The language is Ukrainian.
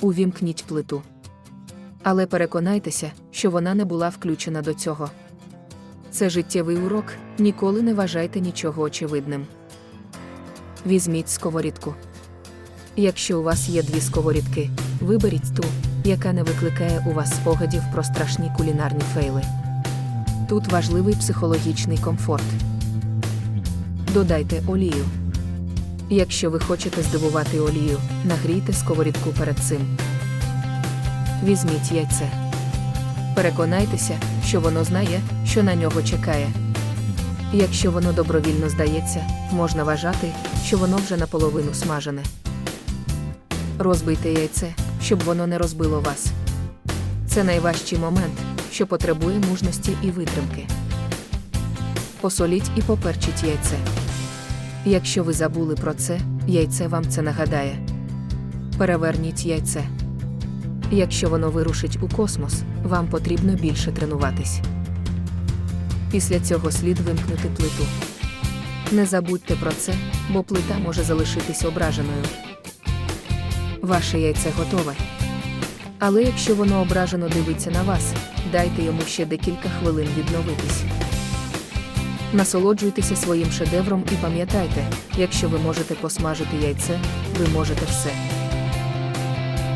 увімкніть плиту. Але переконайтеся, що вона не була включена до цього. Це життєвий урок, ніколи не вважайте нічого очевидним. Візьміть сковорідку. Якщо у вас є дві сковорідки, виберіть ту, яка не викликає у вас спогадів про страшні кулінарні фейли. Тут важливий психологічний комфорт. Додайте олію. Якщо ви хочете здивувати олію, нагрійте сковорідку перед цим. Візьміть яйце. Переконайтеся, що воно знає, що на нього чекає. Якщо воно добровільно здається, можна вважати, що воно вже наполовину смажене. Розбийте яйце, щоб воно не розбило вас. Це найважчий момент, що потребує мужності і витримки. Посоліть і поперчіть яйце. Якщо ви забули про це, яйце вам це нагадає. Переверніть яйце. Якщо воно вирушить у космос, вам потрібно більше тренуватись. Після цього слід вимкнути плиту. Не забудьте про це, бо плита може залишитись ображеною. Ваше яйце готове. Але якщо воно ображено дивиться на вас, дайте йому ще декілька хвилин відновитись. Насолоджуйтеся своїм шедевром і пам'ятайте, якщо ви можете посмажити яйце, ви можете все.